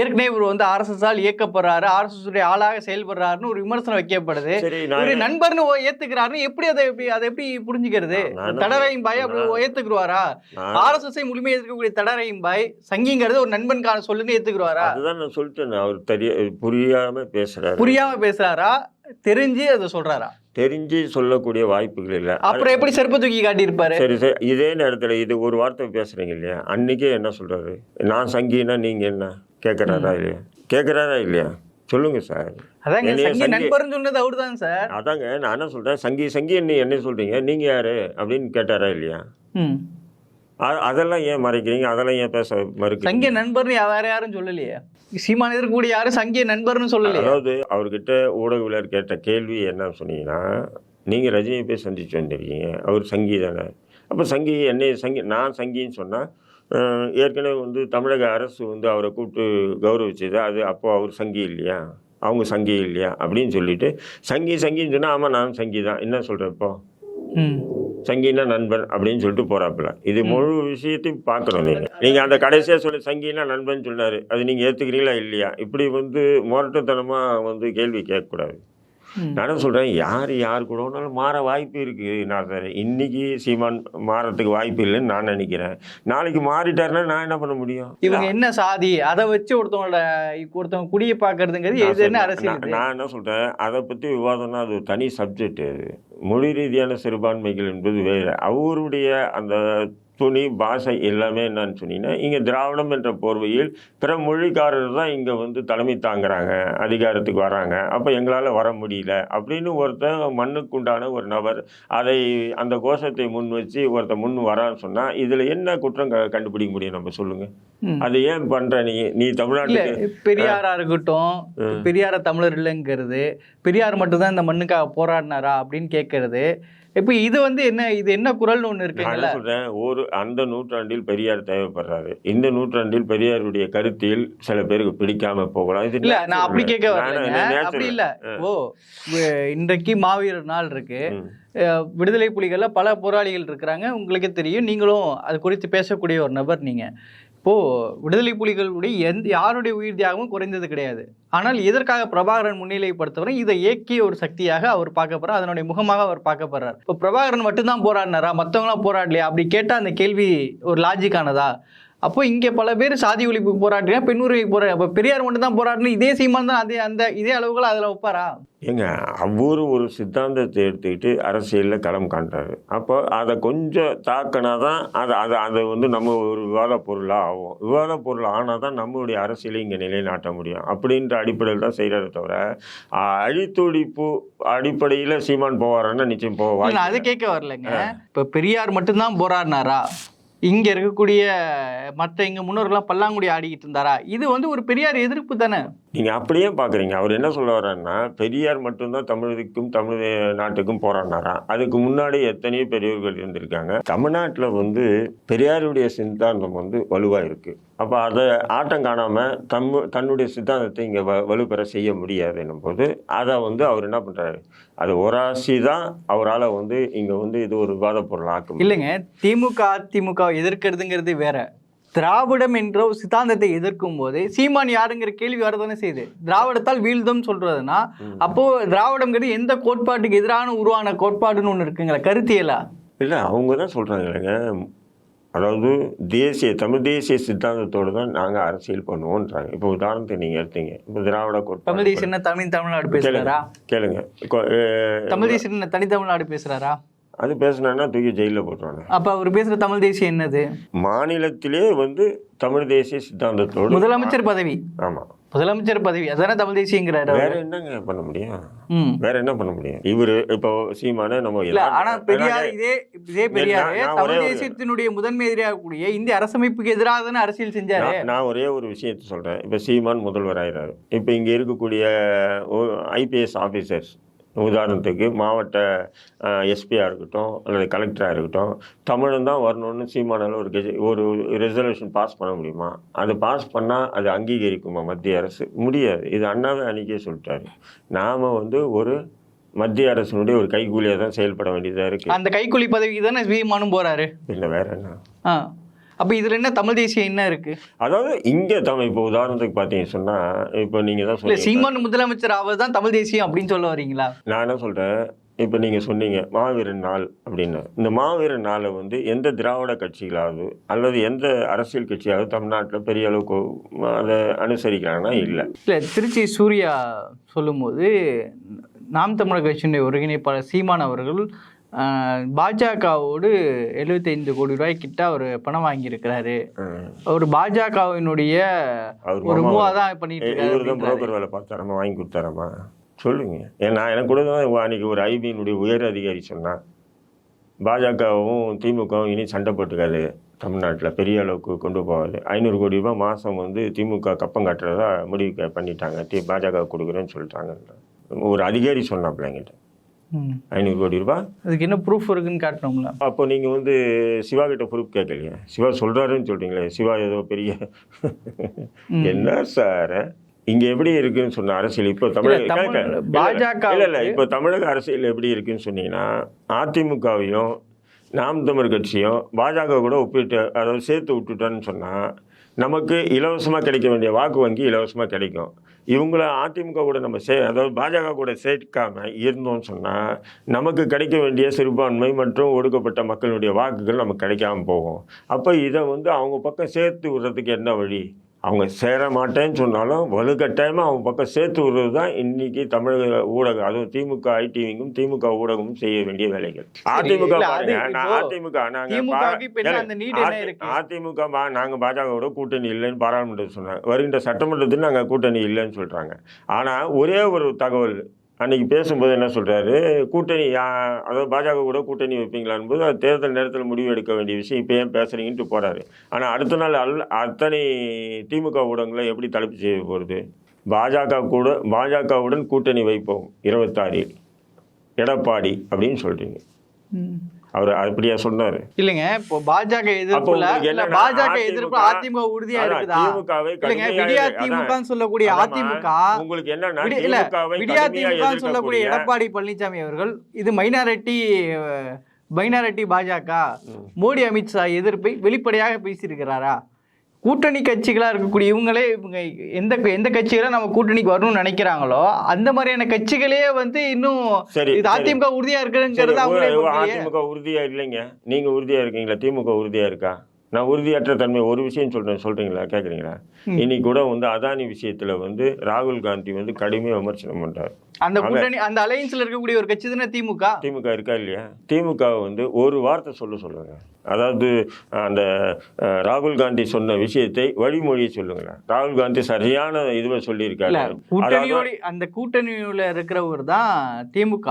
Speaker 2: ஏற்கனவே இவர் வந்து ஆர்எஸ்எஸ் ஆல் இயக்கப்படுறாரு. ஆர்எஸ்எஸ் உடைய ஆளாக செயல்படுறாருன்னு ஒரு விமர்சனம் வைக்கப்படுது. ஒரு நண்பர்னு ஏத்துக்கிறாருன்னு எப்படி அதை எப்படி அதை எப்படி புரிஞ்சுக்கிறது? தடரையும் பாய் அப்படி
Speaker 1: நான்
Speaker 2: ஏத்துக்குருவாரா
Speaker 1: நான்
Speaker 2: ஆர்எஸ்எஸ் முழுமையாக இருக்கக்கூடிய தடரையும் பாய் சங்கிங்கிறது ஒரு நண்பன்கான சொல்லுன்னு ஏத்துக்குருவாரா
Speaker 1: அதுதான் நான் சொல்லிட்டேன். அவர் தெரிய புரியாமல் பேசுகிறாரு
Speaker 2: புரியாம பேசுறாரா? தெரிஞ்சு அதை சொல்றாரா?
Speaker 1: தெரிஞ்சு சொல்லக்கூடிய வாய்ப்புகள் இல்லை.
Speaker 2: அப்புறம் எப்படி செருப்பு தூக்கி காட்டியிருப்பாரு?
Speaker 1: சரி சரி. இதே நேரத்தில் இது ஒரு வார்த்தை பேசுகிறீங்க இல்லையா? அன்னைக்கே என்ன சொல்கிறாரு நான் சங்கினா நீங்கள் என்ன? கேட்குறாரா இல்லையா? கேட்குறாரா இல்லையா? சொல்லுங்க சார்.
Speaker 2: அதாங்க சங்கி நண்பர்னு சொன்னது சார்.
Speaker 1: அதாங்க நான் என்ன சொல்கிறேன் சங்கி சங்கி என்ன என்ன சொல்கிறீங்க நீங்கள் யார்? அப்படின்னு கேட்டாரா இல்லையா? அதெல்லாம் ஏன் மறைக்கிறீங்க? அதெல்லாம் ஏன் பேச மறுக்கிறீங்க?
Speaker 2: சங்கிய நண்பர்னு யா- வேற யாரும் சொல்லலையே. சீமான் இருக்கக்கூடிய யாரும் சங்கிய நண்பர்னு சொல்லலையே.
Speaker 1: அதாவது அவர்கிட்ட ஊடகவியலர் கேட்ட கேள்வி என்ன சொன்னீங்கன்னா நீங்கள் ரஜினியை போய் சந்திச்சு வந்திருக்கீங்க. அவர் சங்கி தானே? அப்போ சங்கி என்னை சங்கி நான் சங்கின்னு சொன்னால் ஏற்கனவே வந்து தமிழக அரசு வந்து அவரை கூப்பிட்டு கௌரவிச்சது. அது அப்போ அவர் சங்கி இல்லையா? அவங்க சங்கி இல்லையா? அப்படின்னு சொல்லிட்டு சங்கி சங்கின்னு சொன்னால் ஆமாம் நான் சங்கி தான் என்ன சொல்கிறேன் இப்போ. சங்கினா நண்பன் அப்படின்னு சொல்லிட்டு போறாப்புல. இது முழு விஷயத்தையும் பார்க்கணும் நீங்க. நீங்க அந்த கடைசியா சொல்லி சங்கினா நண்பன் சொன்னாரு. அது நீங்க ஏத்துக்கிறீங்களா இல்லையா? இப்படி வந்து முரட்டுத்தனமா வந்து கேள்வி கேட்கக்கூடாது. நான் என்ன சொல்கிறேன் யார் யார் கூட வேணாலும் மாற வாய்ப்பு இருக்குது நான் சார் இன்னைக்கு சீமான் மாறத்துக்கு வாய்ப்பு இல்லைன்னு நான் நினைக்கிறேன். நாளைக்கு மாறிட்டாருன்னா நான் என்ன பண்ண முடியும்?
Speaker 2: இவங்க என்ன சாதி? அதை வச்சு ஒருத்தவங்களோட ஒருத்தவங்க குடியை பாக்குறதுங்கிறது
Speaker 1: நான்
Speaker 2: இது என்ன
Speaker 1: சொல்றேன்.
Speaker 2: அரசியல்
Speaker 1: நான் என்ன சொல்கிறேன் அதை பற்றி விவாதம்னா அது தனி சப்ஜெக்ட் அது. மொழி ரீதியான சிறுபான்மைகள் என்பது வேறு. அவருடைய அந்த துணி பாஷை எல்லாமே என்னன்னு சொன்னீங்கன்னா இங்கே திராவிடம் என்ற போர்வையில் பிற மொழிக்காரர் தான் இங்கே வந்து தலைமை தாங்குறாங்க அதிகாரத்துக்கு வராங்க. அப்போ எங்களால் வர முடியல. அப்படின்னு ஒருத்தன் மண்ணுக்குண்டான ஒரு நபர் அதை அந்த கோஷத்தை முன் வச்சு ஒருத்தன் முன் வரான்னு சொன்னால் இதில் என்ன குற்றம் க கண்டுபிடிக்க முடியும் நம்ம சொல்லுங்கள். அது ஏன் பண்ணுற நீ நீ
Speaker 2: இல்ல
Speaker 1: தமிழ்நாட்டுக்கு
Speaker 2: பெரியாரா இருக்கட்டும் பெரியார தமிழர் இல்லைங்கிறது பெரியார் மட்டும்தான் இந்த மண்ணுக்காக போராடினாரா அப்படின்னு கேட்கறது இப்போ இது வந்து என்ன இது என்ன குரல்னு ஒண்ணு
Speaker 1: நான்
Speaker 2: இருக்குங்கல்ல
Speaker 1: என்ன சொல்றேன் ஒரு அந்த நூற்றாண்டில் பெரியார் தேவைப்படுறாரு. இந்த நூற்றாண்டில் பெரியாருடைய கருத்தில் சில பேருக்கு பிடிக்காம போகலாம். இது
Speaker 2: இல்ல நான் அப்படி. கேட்க
Speaker 1: நான் natural.
Speaker 2: அப்படி இல்ல. ஓ இன்றைக்கு மாவீரர் நாள் இருக்கு. விடுதலை புலிகள்ல பல போராளிகள் இருக்கிறாங்க. உங்களுக்கே தெரியும். நீங்களும் அது குறித்து பேசக்கூடிய ஒரு நபர் நீங்க. இப்போ விடுதலை புலிகளுடைய எந்த யாருடைய உயிர் தியாகமும் குறைந்தது கிடையாது. ஆனால் எதற்காக பிரபாகரன் முன்னிலைப்படுத்தவரை இதை இயக்கிய ஒரு சக்தியாக அவர் பார்க்க போறார் அதனுடைய முகமாக அவர் பார்க்க போறார் இப்போ பிரபாகரன் மட்டும்தான் போராடினாரா? மற்றவங்களாம் போராடலையா? அப்படி கேட்டால் அந்த கேள்வி ஒரு லாஜிக்கானதா அப்போ இங்கே பல பேர் சாதி ஒழிப்பு போராடுறா பெண் உரிமை போரா அப்போ பெரியார் மட்டும் தான் போராடணும் இதே சீமான் தான் அதே அந்த இதே அளவுகள் அதில் வைப்பாரா?
Speaker 1: ஏங்க அவரு ஒரு சித்தாந்தத்தை எடுத்துக்கிட்டு அரசியலில் களம் காண்றாரு. அப்போ அதை கொஞ்சம் தாக்கினா தான் அதை அதை அதை வந்து நம்ம ஒரு விவாத பொருளாக ஆகும். விவாத பொருள் ஆனால் தான் நம்மளுடைய அரசியலை இங்கே நிலைநாட்ட முடியும். அப்படின்ற அடிப்படையில் தான் செய்கிறத தவிர அழித்தொழிப்பு அடிப்படையில் சீமான் போவாரான்னா நிச்சயம்
Speaker 2: நான் அதை கேட்க வரலைங்க. இப்போ பெரியார் மட்டும்தான் போராடினாரா? இங்க இருக்கக்கூடிய மற்ற எங்க முன்னோர்கள்லாம் பல்லாங்குடி ஆடிக்கிட்டு இருந்தாரா? இது வந்து ஒரு பெரியார் எதிர்ப்பு தானே?
Speaker 1: நீங்கள் அப்படியே பார்க்குறீங்க அவர் என்ன சொல்ல வர்றாருன்னா பெரியார் மட்டும்தான் தமிழுக்கும் தமிழ் நாட்டுக்கும் போராடினாராம் அதுக்கு முன்னாடி எத்தனையோ பெரியவர்கள் இருந்திருக்காங்க. தமிழ்நாட்டில் வந்து பெரியாருடைய சித்தாந்தம் வந்து வலுவாக இருக்குது அப்போ அதை ஆட்டம் காணாமல் தம் தன்னுடைய சித்தாந்தத்தை இங்கே வ வலுப்பெற செய்ய முடியாதுன்னும் போது அதை வந்து அவர் என்ன பண்ணுறாரு அது ஒராசி தான் அவரால் வந்து இங்கே வந்து இது ஒரு விவாத பொருள் ஆக்கும்
Speaker 2: இல்லைங்க. திமுக அதிமுக எதிர்க்கிறதுங்கிறது வேற. திராவிடம் என்ற ஒரு சித்தாந்தத்தை எதிர்க்கும் போது சீமான் யாருங்கிற கேள்வி வரதானே செய்யுது. திராவிடத்தால் வீழ்தம் சொல்றதுன்னா அப்போ திராவிடம்ங்கிறது எந்த கோட்பாட்டுக்கு எதிரான உருவான கோட்பாடுன்னு ஒன்று இருக்குங்களா? கருத்தியலா
Speaker 1: இல்லை அவங்க தான் சொல்கிறாங்க அதாவது தேசிய தமிழ் தேசிய சித்தாந்தத்தோடு தான் நாங்கள் அரசியல் பண்ணுவோன்றாங்க. இப்போ உதாரணத்துக்கு நீங்கள் எடுத்தீங்க. இப்போ திராவிட கோட்பாடு
Speaker 2: தமிழ் என்ன தனி தமிழ்நாடு பேசுறாரா?
Speaker 1: கேளுங்க.
Speaker 2: தமிழ் என்ன தனி தமிழ்நாடு பேசுறாரா?
Speaker 1: அது பேசுனான்னா தூக்கி ஜெயிலில் போட்டுருவாங்க.
Speaker 2: அப்ப அவர் பேசுற தமிழ் தேசியம் என்னது?
Speaker 1: மாநிலத்திலே வந்து தமிழ் தேசிய சித்தாந்தத்தோடு
Speaker 2: முதலமைச்சர் பதவி.
Speaker 1: ஆமாம்
Speaker 2: முதலமைச்சர் பதவி அதானே தமிழ் தேசியங்கிறாரு.
Speaker 1: வேற என்னங்க பண்ண முடியும்? வேற என்ன பண்ண முடியும்? இவரு இப்போ சீமான நம்ம
Speaker 2: இல்ல ஆனா பெரியார் இதே இதே பெரியார் தமிழ் தேசியத்தினுடைய முதன்மை எதிராக கூடிய இந்திய அரசமைப்புக்கு எதிராக தானே அரசியல் செஞ்சாரு?
Speaker 1: நான் ஒரே ஒரு விஷயத்தை சொல்கிறேன் இப்போ சீமான் முதல்வர் ஆயிறாரு. இப்போ இங்கே இருக்கக்கூடிய ஐபிஎஸ் ஆஃபீஸர்ஸ் உதாரணத்துக்கு மாவட்ட எஸ்பியாக இருக்கட்டும் அல்லது கலெக்டராக இருக்கட்டும் தமிழன் தான் வரணும்னு சீமானால ஒரு கெஜ ஒரு ரெசல்யூஷன் பாஸ் பண்ண முடியுமா? அது பாஸ் பண்ணால் அது அங்கீகரிக்குமா மத்திய அரசு? முடியாது. இது அண்ணாவே அன்றைக்கே சொல்லிட்டாரு. நாம் வந்து ஒரு மத்திய அரசினுடைய ஒரு கைகூலியாக தான் செயல்பட வேண்டியதாக இருக்குது
Speaker 2: அந்த கைக்கூலி பதவிக்கு தானே வீமானும் போறாரு?
Speaker 1: இல்லை வேற என்ன?
Speaker 2: ஆ. அப்ப இதுல என்ன தமிழ் தேசியம் என்ன இருக்கு?
Speaker 1: அதாவது இங்கே தமிழ் இப்போ உதாரணத்துக்கு பார்த்தீங்க சொன்னால் இப்போ நீங்கள் தான் சொன்னீங்க.
Speaker 2: சீமான் முதலமைச்சர் ஆவது தான் தமிழ் தேசியம் அப்படின்னு சொல்ல வரீங்களா?
Speaker 1: நான் என்ன சொல்கிறேன் இப்போ நீங்கள் சொன்னீங்க மாவீரன் நாள் அப்படின்னு. இந்த மாவீரன் நாளை வந்து எந்த திராவிட கட்சிகளாவது அல்லது எந்த அரசியல் கட்சியாவது தமிழ்நாட்டில் பெரிய அளவுக்கு அதை அனுசரிக்கிறாங்கன்னா இல்லை.
Speaker 2: இல்ல திருச்சி சூர்யா சொல்லும்போது நாம் தமிழர் கட்சியினுடைய ஒருங்கிணைப்பாளர் சீமான் அவர்கள் பாஜகவோடு 75 கோடி ரூபாய் கிட்ட அவர் பணம் வாங்கியிருக்கிறாரு. அவர் பாஜகவினுடைய ஒரு மூவா தான் பண்ணிட்டு இருக்காரு.
Speaker 1: புரோக்கர் வேலை பார்த்தாரம்மா வாங்கி கொடுத்தாரம்மா சொல்லுங்க. ஏன்னா எனக்கு கூட தான் அன்னைக்கு ஒரு ஐபியினுடைய உயர் அதிகாரி சொன்னான் பாஜகவும் திமுகவும் இனி சண்டை போட்டுக்காது. தமிழ்நாட்டில் பெரிய அளவுக்கு கொண்டு போகாது. ஐநூறு கோடி ரூபாய் மாதம் வந்து திமுக கப்பம் கட்டுறதா முடிவு பண்ணிட்டாங்க. தி பாஜக கொடுக்குறேன்னு சொல்லிட்டாங்க ஒரு அதிகாரி
Speaker 2: ம்.
Speaker 1: ஐநூறு கோடி ரூபாய்.
Speaker 2: அதுக்கு என்ன ப்ரூஃப் இருக்குன்னு காட்டணும்ல?
Speaker 1: அப்போ நீங்கள் வந்து சிவா கிட்ட ப்ரூஃப் கேட்கலையே சிவா சொல்கிறாருன்னு சொல்கிறீங்களே சிவா ஏதோ பெரிய என்ன சார்? இங்க எப்படி இருக்குன்னு சொன்ன அரசியல். இப்போ தமிழக
Speaker 2: பாஜக
Speaker 1: இல்ல இல்ல இப்போ தமிழக அரசியல் எப்படி இருக்குன்னு சொன்னீங்கன்னா அதிமுகவையும் நாம் தமிழ் கட்சியும் பாஜக கூட ஒப்பிட்டு அதாவது சேர்த்து விட்டுட்டோன்னு சொன்னா நமக்கு இலவசமாக கிடைக்க வேண்டிய வாக்கு வங்கி இலவசமாக கிடைக்கும். இவங்கள அதிமுக கூட நம்ம சே அதாவது பாஜக கூட சேர்க்காம இருந்தோம்னு சொன்னால் நமக்கு கிடைக்க வேண்டிய சிறுபான்மை மற்றும் ஒடுக்கப்பட்ட மக்களுடைய வாக்குகள் நமக்கு கிடைக்காம போகும். அப்போ இதை வந்து அவங்க பக்கம் சேர்த்து விடுறதுக்கு என்ன வழி? அவங்க சேர மாட்டேன்னு சொன்னாலும் வலுக்கட்டாயமாக அவங்க பக்கம் சேர்த்து விடுறது தான் இன்னைக்கு தமிழக ஊடகம். அதுவும் திமுக ஐடிவிங்கும் திமுக ஊடகமும் செய்ய வேண்டிய வேலைகள். அதிமுக அதிமுக நாங்க
Speaker 2: திமுகவுக்கு இப்ப என்ன
Speaker 1: பா-
Speaker 2: அந்த நீட் என்ன
Speaker 1: அதி-
Speaker 2: இருக்கு?
Speaker 1: அதிமுக பா- நாங்க பாஜகவோட கூட்டணி இல்லைன்னு பாராளுமன்றத்தில் சொன்னாங்க. வருகின்ற சட்டமன்றத்தில் நாங்க கூட்டணி இல்லைன்னு சொல்றாங்க. ஆனா ஒரே ஒரு தகவல் அன்றைக்கி பேசும்போது என்ன சொல்கிறாரு கூட்டணி அதாவது பாஜக கூட கூட்டணி வைப்பீங்களான்னு போது அது தேர்தல் நேரத்தில் முடிவு எடுக்க வேண்டிய விஷயம் இப்போ ஏன் பேசுகிறீங்கன்ட்டு போகிறாரு ஆனால் அடுத்த நாள் அல் அத்தனை திமுக ஊடகங்களை எப்படி தலைப்பு செய்ய போகிறது பாஜக கூட பாஜகவுடன் கூட்டணி வைப்போம் இருபத்தாறில். எடப்பாடி அப்படின்னு
Speaker 2: சொல்கிறீங்க
Speaker 1: அவர் அப்படியா சொன்னாரு.
Speaker 2: இல்லைங்க இப்போ பாஜக
Speaker 1: என்னன்னா,
Speaker 2: பாஜக எதிர்ப்பு அதிமுக உறுதியா இருக்குதா? விடியா திமுகன்னு சொல்லக்கூடிய அதிமுக
Speaker 1: உங்களுக்கு என்னன்னா
Speaker 2: இல்ல விடியா திமுகன்னு சொல்லக்கூடிய எடப்பாடி பழனிசாமி அவர்கள் இது மைனாரிட்டி மைனாரிட்டி பாஜக. மோடி அமித்ஷா எதிர்ப்பை வெளிப்படையாக பேசியிருக்கிறாரா? கூட்டணி கட்சிகளா இருக்கக்கூடிய இவங்களே இவங்க எந்த எந்த கட்சிகளை நம்ம கூட்டணிக்கு வரணும்னு நினைக்கிறாங்களோ அந்த மாதிரியான கட்சிகளே வந்து இன்னும்
Speaker 1: சரி.
Speaker 2: அதிமுக உறுதியா
Speaker 1: சரி,
Speaker 2: இருக்குங்கிறது.
Speaker 1: அதிமுக உறுதியா இல்லைங்க. நீங்க உறுதியா இருக்கீங்களா? திமுக உறுதியா இருக்கா? நான் உறுதியற்ற தன்மை ஒரு விஷயம் சொல்றேன் சொல்றீங்களா? கேக்குறீங்களா? இன்னைக்கு கூட வந்து அதானி விஷயத்துல வந்து ராகுல் காந்தி வந்து கடுமையா விமர்சனம் பண்றாரு.
Speaker 2: அந்த கூட்டணி அந்த அலையன்ஸ்ல இருக்கக்கூடிய ஒரு கட்சி தானே திமுக?
Speaker 1: திமுக இருக்கா இல்லையா? திமுக வந்து ஒரு வார்த்தை சொல்ல சொல்லுங்க. அதாவது அந்த ராகுல் காந்தி சொன்ன விஷயத்தை வழிமொழியை சொல்லுங்களேன். ராகுல் காந்தி சரியான இதுவை சொல்லியிருக்காரு.
Speaker 2: கூட்டணியோட அந்த கூட்டணியில இருக்கிறவர் தான் திமுக.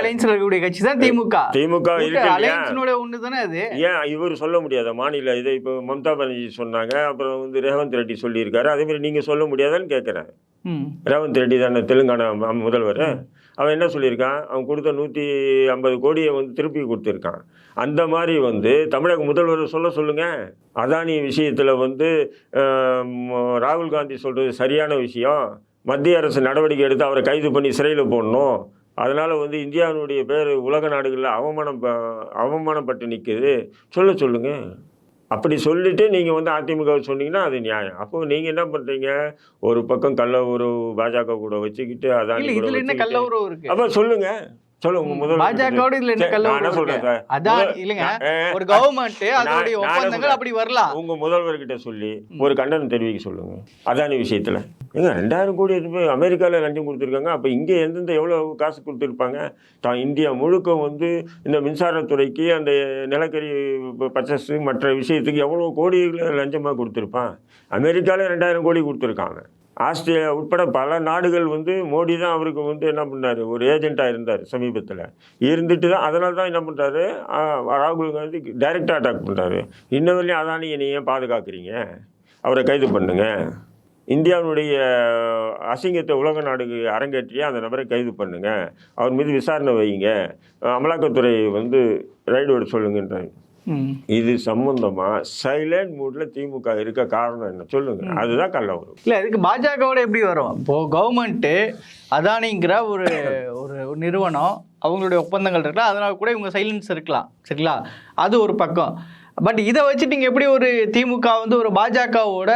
Speaker 2: அலையன்ஸ்ல இருக்கக்கூடிய கட்சி தான் திமுக.
Speaker 1: திமுக
Speaker 2: அலையன்ஸினோட ஒண்ணு தானே அது?
Speaker 1: ஏன் இவர் சொல்ல முடியாத? மாநில இதை இப்போ மம்தா பானர்ஜி சொன்னாங்க அப்புறம் வந்து ரேவந்த் ரெட்டி சொல்லியிருக்காரு. அதே மாதிரி நீங்கள் சொல்ல முடியாதான்னு கேட்குறேன். ரேவந்த் ரெட்டி தானே தெலுங்கானா முதல்வர். அவன் என்ன சொல்லியிருக்கான்? அவன் கொடுத்த நூற்றி ஐம்பது கோடியை வந்து திருப்பி கொடுத்துருக்கான். அந்த மாதிரி வந்து தமிழக முதல்வர் சொல்ல சொல்லுங்கள் அதானி விஷயத்தில் வந்து ராகுல் காந்தி சொல்கிறது சரியான விஷயம். மத்திய அரசு நடவடிக்கை எடுத்து அவரை கைது பண்ணி சிறையில் போடணும். அதனால் வந்து இந்தியாவினுடைய பேர் உலக நாடுகளில் அவமானம் ப- அவமானப்பட்டு நிற்குது சொல்ல சொல்லுங்கள் அப்படி சொல்லிட்டு நீங்கள் வந்து அதிமுக சொன்னீங்கன்னா அது நியாயம். அப்போ நீங்கள் என்ன பண்ணுறீங்க ஒரு பக்கம் கள்ள உறவு பாஜக கூட வச்சுக்கிட்டு அதானி அப்போ சொல்லுங்க. சொல்லுங்க முதல்வர்
Speaker 2: பாஜகவோட இதுல என்ன
Speaker 1: சொல்றேன் சார்?
Speaker 2: அதான் இல்லைங்க ஒரு கவர்மெண்ட் ஒப்பந்தங்கள்? அப்படி வரலாம்
Speaker 1: உங்க முதல்வர்கிட்ட சொல்லி ஒரு கண்டனம் தெரிவிக்க சொல்லுங்க. அதானி விஷயத்துல. ஏங்க ரெண்டாயிரம் கோடி போய் அமெரிக்காவில் லஞ்சம் கொடுத்துருக்காங்க. அப்போ இங்கே எந்தெந்த எவ்வளோ காசு கொடுத்துருப்பாங்க? தான் இந்தியா முழுக்க வந்து இந்த மின்சாரத்துறைக்கு அந்த நிலக்கரி பர்ச்சஸ் மற்ற விஷயத்துக்கு எவ்வளோ கோடிகளை லஞ்சமாக கொடுத்துருப்பான்? அமெரிக்காவில் ரெண்டாயிரம் கோடி கொடுத்துருக்காங்க. ஆஸ்திரேலியா உட்பட பல நாடுகள் வந்து மோடி தான் அவருக்கு வந்து என்ன பண்ணார்? ஒரு ஏஜென்ட்டாக இருந்தார் சமீபத்தில். இருந்துட்டு தான் அதனால தான் என்ன பண்ணுறாரு ராகுல் காந்தி டைரெக்டாக அட்டாக் பண்ணுறாரு இன்ன வரையும் அதானி என்னை ஏன் பாதுகாக்கிறீங்க? அவரை கைது பண்ணுங்க. இந்தியாவுடைய அசிங்கத்தை உலக நாடுக்கு அரங்கேற்றியே அந்த நபரை கைது பண்ணுங்கள் அவர் மீது விசாரணை வைங்க அமலாக்கத்துறை வந்து ரைடு விட சொல்லுங்கன்றாங்க இது சம்பந்தமா சைலண்ட் மூட்ல திமுக இருக்க காரணம் என்ன? சொல்லுங்க. அதுதான் கள்ள உறவு
Speaker 2: இல்ல இதுக்கு பாஜகவோட எப்படி வரும்? இப்போ கவர்மெண்ட் அதானிங்கிற ஒரு ஒரு நிறுவனம் அவங்களுடைய ஒப்பந்தங்கள் இருக்கலாம் அதனால கூட இவங்க சைலன்ஸ் இருக்கலாம் சரிங்களா? அது ஒரு பக்கம். பட் இதை வச்சு நீங்க எப்படி ஒரு திமுக வந்து ஒரு பாஜகவோட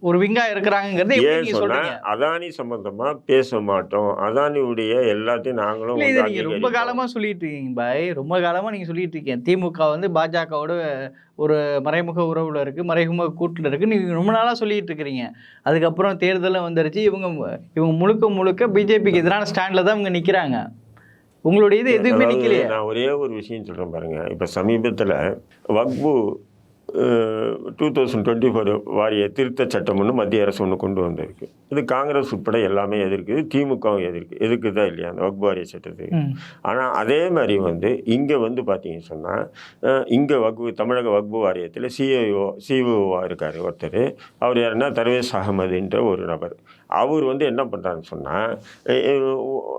Speaker 2: ஒரு விங்கா இருக்கிறாங்கிறது
Speaker 1: ஏன் சொன்னா அதானி சம்பந்தமா பேச மாட்டோம். அதானியுடைய எல்லாத்தையும் நாங்களும்
Speaker 2: ரொம்ப. காலமா சொல்லிட்டு இருக்கீங்க பாய். ரொம்ப காலமா நீங்க சொல்லிட்டு இருக்கீங்க. திமுக வந்து பாஜகவோட ஒரு மறைமுக உறவுல இருக்கு மறைமுக கூட்டுல இருக்கு. நீங்க ரொம்ப நாளா சொல்லிட்டு இருக்கிறீங்க. அதுக்கப்புறம் தேர்தலும் வந்துருச்சு. இவங்க இவங்க முழுக்க முழுக்க பிஜேபிக்கு எதிரான ஸ்டாண்ட்ல தான் இவங்க நிக்கிறாங்க. உங்களுடைய இது எதுவுமே நிக்கலையே?
Speaker 1: நான் ஒரே ஒரு விஷயம் சொல்றேன் பாருங்க. இப்ப சமீபத்துல வக்பு டூ தௌசண்ட் டுவெண்ட்டி ஃபோர் வாரிய திருத்த சட்டம் ஒன்று மத்திய அரசு ஒன்று கொண்டு வந்திருக்கு. இது காங்கிரஸ் உட்பட எல்லாமே எதிர்க்குது திமுகவும் எதிர்க்கு எதிர்க்குதா இல்லையா அந்த வக்பு வாரிய சட்டத்துக்கு. ஆனால் அதே மாதிரி வந்து இங்கே வந்து பார்த்தீங்கன்னு சொன்னால் இங்கே வக்பு தமிழக வக்பு வாரியத்தில் சிஐஓ சிஓவாக இருக்கார் ஒருத்தர். அவர் யாருன்னா தர்வேஸ் அகமதுன்ற ஒரு நபர். அவர் வந்து என்ன பண்ணுறாருன்னு சொன்னால்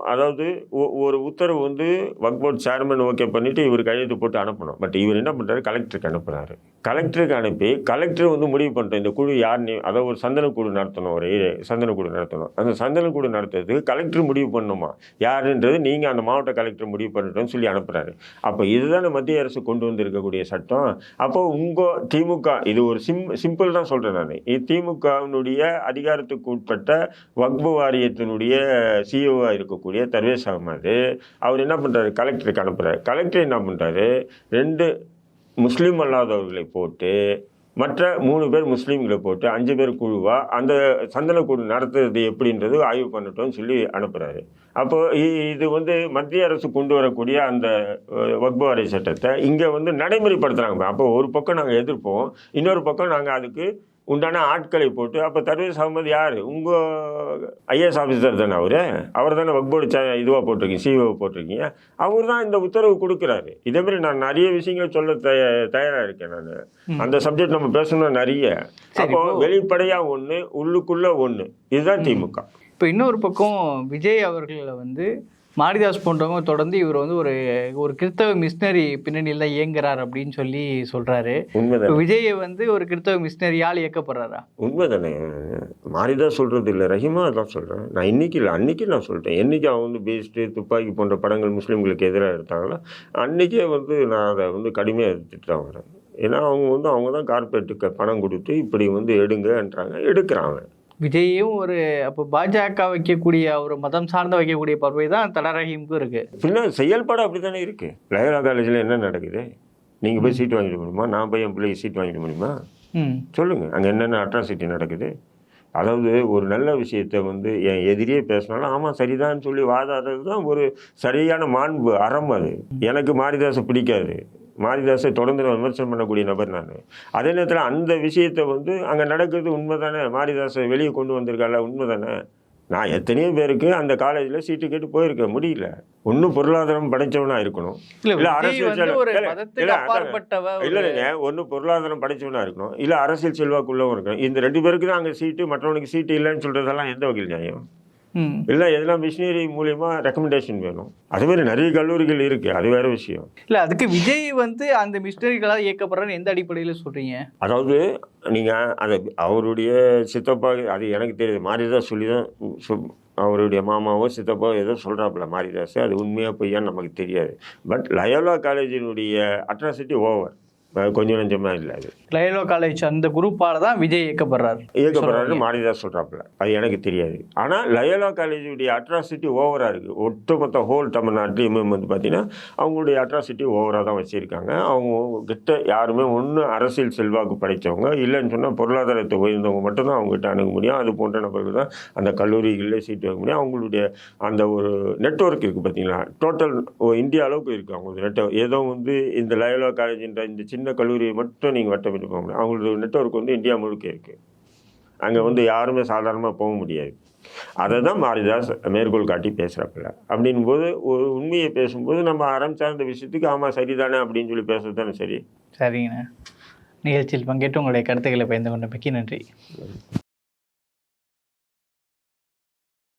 Speaker 1: அதாவது ஒ- ஒரு உத்தரவு வந்து வக் போர்ட் சேர்மன் ஓகே பண்ணிவிட்டு இவர் கையெழுத்து போட்டு அனுப்பணும். பட் இவர் என்ன பண்ணுறாரு கலெக்டருக்கு அனுப்புகிறாரு கலெக்டருக்கு அனுப்பி கலெக்டர் வந்து முடிவு பண்ணுறோம் இந்த குழு யாருன்னு அதாவது ஒரு சந்தன குழு நடத்தணும் ஒரு சந்தன குழு நடத்தணும். அந்த சந்தன குழு நடத்துறதுக்கு கலெக்டர் முடிவு பண்ணணுமா யாருன்றது நீங்கள் அந்த மாவட்ட கலெக்டர் முடிவு பண்ணிட்டோம்னு சொல்லி அனுப்புகிறாரு அப்போ இதுதானே மத்திய அரசு கொண்டு வந்திருக்கக்கூடிய சட்டம். அப்போ உங்கள் திமுக இது ஒரு சிம் சிம்பிள் தான் சொல்கிறேன் நான். இது திமுகவினுடைய அதிகாரத்துக்கு உட்பட்ட வக்பு வாரியத்தினுடைய சிஇஓவாக இருக்கக்கூடிய தர்வேஸ் அகமது அவர் என்ன பண்ணுறாரு கலெக்டருக்கு அனுப்புகிறார் கலெக்டர் என்ன பண்ணுறாரு ரெண்டு முஸ்லீம் அல்லாதவர்களை போட்டு மற்ற மூணு பேர் முஸ்லீம்களை போட்டு அஞ்சு பேர் குழுவாக அந்த சந்தனக்கூடு நடத்துறது எப்படின்றது ஆய்வு பண்ணட்டோம்னு சொல்லி அனுப்புகிறாரு அப்போது இ- இது வந்து மத்திய அரசு கொண்டு வரக்கூடிய அந்த வக்பவாரி வக்பு வாரிய சட்டத்தை இங்கே வந்து நடைமுறைப்படுத்துகிறாங்க அப்போ ஒரு பக்கம் நாங்கள் எதிர்ப்போம் இன்னொரு பக்கம் நாங்கள் அதுக்கு உண்டான ஆட்களை போட்டு அப்போ தர்வேஸ் அகமது யார்? உங்கள் ஐஏஎஸ் ஆஃபீஸர் தானே அவர்? அவர் தானே வக்போர்டு ச இதுவாக போட்டிருக்கீங்க சிஓ போட்டிருக்கீங்க. அவர் தான் இந்த உத்தரவு கொடுக்குறாரு. இதே மாதிரி நான் நிறைய விஷயங்கள் சொல்ல தய தயாராக இருக்கேன் நான். அந்த சப்ஜெக்ட் நம்ம பேசணும் நிறைய. அப்போ வெளிப்படையாக ஒன்று உள்ளுக்குள்ளே ஒன்று இதுதான் திமுக.
Speaker 2: இப்போ இன்னொரு பக்கம் விஜய் அவர்களை வந்து மாரிதாஸ் போன்றவங்க தொடர்ந்து இவர் வந்து ஒரு ஒரு கிறிஸ்தவ மிஷினரி பின்னணியில் தான் இயங்குறார் அப்படின்னு சொல்லி இப்போ விஜயை வந்து ஒரு கிறிஸ்தவ மிஷினரியால் இயக்கப்படுறாரா?
Speaker 1: உண்மைதானே? மாறிதான் சொல்கிறது இல்லை ரஹிமா அதான் சொல்கிறேன் நான் இன்னைக்கு இல்லை அன்னைக்கு நான் சொல்லிட்டேன். என்னைக்கு அவன் வந்து பேஸ்ட்டு துப்பாக்கி போன்ற படங்கள் முஸ்லீம்களுக்கு எதிராக எடுத்தாங்களோ அன்றைக்கே வந்து நான் அதை வந்து கடுமையாக எடுத்துட்டு தான் வரேன். ஏன்னா அவங்க வந்து அவங்க தான் கார்பரேட்டுக்கு பணம் கொடுத்து இப்படி வந்து எடுங்கன்றாங்க எடுக்கிறாங்க
Speaker 2: விஜயும் ஒரு அப்போ பாஜக வைக்கக்கூடிய ஒரு மதம் சார்ந்த வைக்கக்கூடிய பார்வை தான் தடரஹீமுக்கும் இருக்கு.
Speaker 1: பின்ன செயல்பாடு அப்படி தானே இருக்குது லயோலா காலேஜில் என்ன நடக்குது? நீங்கள் போய் சீட் வாங்கிட முடியுமா? நான் போய் என் பிள்ளைக்கு சீட் வாங்கிட முடியுமா?
Speaker 2: ம்.
Speaker 1: சொல்லுங்கள் அங்கே என்னென்ன அட்ராசிட்டி நடக்குது? அதாவது ஒரு நல்ல விஷயத்தை வந்து என் எதிரியே பேசினாலும் ஆமாம் சரிதான்னு சொல்லி வாதாடுறது தான் ஒரு சரியான மாண்பு அறம் அது. எனக்கு மாரிதாசை பிடிக்காது. மாரிதாசை தொடர்ந்து நான் விமர்சனம் பண்ணக்கூடிய நபர் நான். அதே நேரத்தில் அந்த விஷயத்தை வந்து அங்கே நடக்கிறது உண்மை தானே மாரிதாசை வெளியே கொண்டு வந்திருக்கால உண்மை தானே நான் எத்தனையோ பேருக்கு அந்த காலேஜில் சீட்டு கேட்டு போயிருக்கேன். முடியல. ஒன்றும் பொருளாதாரம் படைச்சவனா இருக்கணும்.
Speaker 2: இல்ல
Speaker 1: அரசியல் இல்ல, இல்லைங்க ஒன்று பொருளாதாரம் படைச்சவனா இருக்கணும். இல்லை அரசியல் செல்வாக்குள்ளவும் இருக்கணும். இந்த ரெண்டு பேருக்கு தான் அங்கே சீட்டு மற்றவனுக்கு சீட்டு இல்லைன்னு சொல்கிறதெல்லாம் எந்த வகையில் நியாயம்? இல்லை எதெல்லாம் மிஷினரி மூலியமா ரெக்கமெண்டேஷன் வேணும். அதே மாதிரி நிறைய கல்லூரிகள் இருக்குது அது வேற விஷயம்.
Speaker 2: இல்ல அதுக்கு விஜய் வந்து அந்த மிஷினரிகளால் இயக்கப்படுறன்னு எந்த அடிப்படையில சொல்றீங்க?
Speaker 1: அதாவது நீங்கள் அதை அவருடைய சித்தப்பா அது எனக்கு தெரியுது மாரிதாஸ் சொல்லி தான் அவருடைய மாமாவோ சித்தப்பா ஏதோ சொல்கிறாப்புல மாரிதாஸ். அது உண்மையாக பொய்யான்னு நமக்கு தெரியாது. பட் லயோலா காலேஜினுடைய அட்ராசிட்டி ஓவர் கொஞ்சம் நஞ்சமாக இல்லை அது.
Speaker 2: லயலோ காலேஜ் அந்த குரூப்பால தான் விஜய் இயக்கப்படுறாரு.
Speaker 1: இயக்கப்படுறாரு மாரிதாஸ் சொல்கிறாப்புல அது எனக்கு தெரியாது. ஆனால் லயோலா காலேஜுடைய அட்ராசிட்டி ஓவராக இருக்குது ஒட்டுமொத்த ஹோல் தமிழ்நாட்டிலையுமே வந்து பார்த்தீங்கன்னா அவங்களுடைய அட்ராசிட்டி ஓவராக தான் வச்சுருக்காங்க. அவங்க கிட்ட யாருமே ஒன்று அரசியல் செல்வாக்கு படைத்தவங்க இல்லைன்னு சொன்னால் பொருளாதாரத்தை உயர்ந்தவங்க மட்டும்தான் அவங்ககிட்ட அணுக முடியும். அது போன்ற நபர்கள் தான் அந்த கல்லூரிகளில் சீட் வாங்க முடியும். அவங்களுடைய அந்த ஒரு நெட்வொர்க் இருக்குது பார்த்தீங்களா டோட்டல் இந்தியா அளவுக்கு இருக்குது அவங்க நெட்வொர்க் ஏதோ வந்து இந்த லயோலா காலேஜ்ன்ற இந்த சின்ன கல்லூரியை மட்டும் நீங்கள் வட்டமிட்டு போக முடியும். அவங்களோட நெட்வொர்க் வந்து இந்தியா முழுக்க இருக்குது அங்கே வந்து யாருமே சாதாரணமாக போக முடியாது. அதை தான் மாரிதாஸ் மேற்கோள் காட்டி பேசுகிறாப்பில்ல அப்படின் போது ஒரு உண்மையை பேசும்போது நம்ம அறம் சார்ந்த விஷயத்துக்கு ஆமாம் சரிதானே அப்படின்னு சொல்லி பேசுறது தானே சரி.
Speaker 2: சரிங்கண்ணா. நிகழ்ச்சியில் பங்கேற்று உங்களுடைய கருத்துக்களை பயந்து கொண்ட மிக்க நன்றி.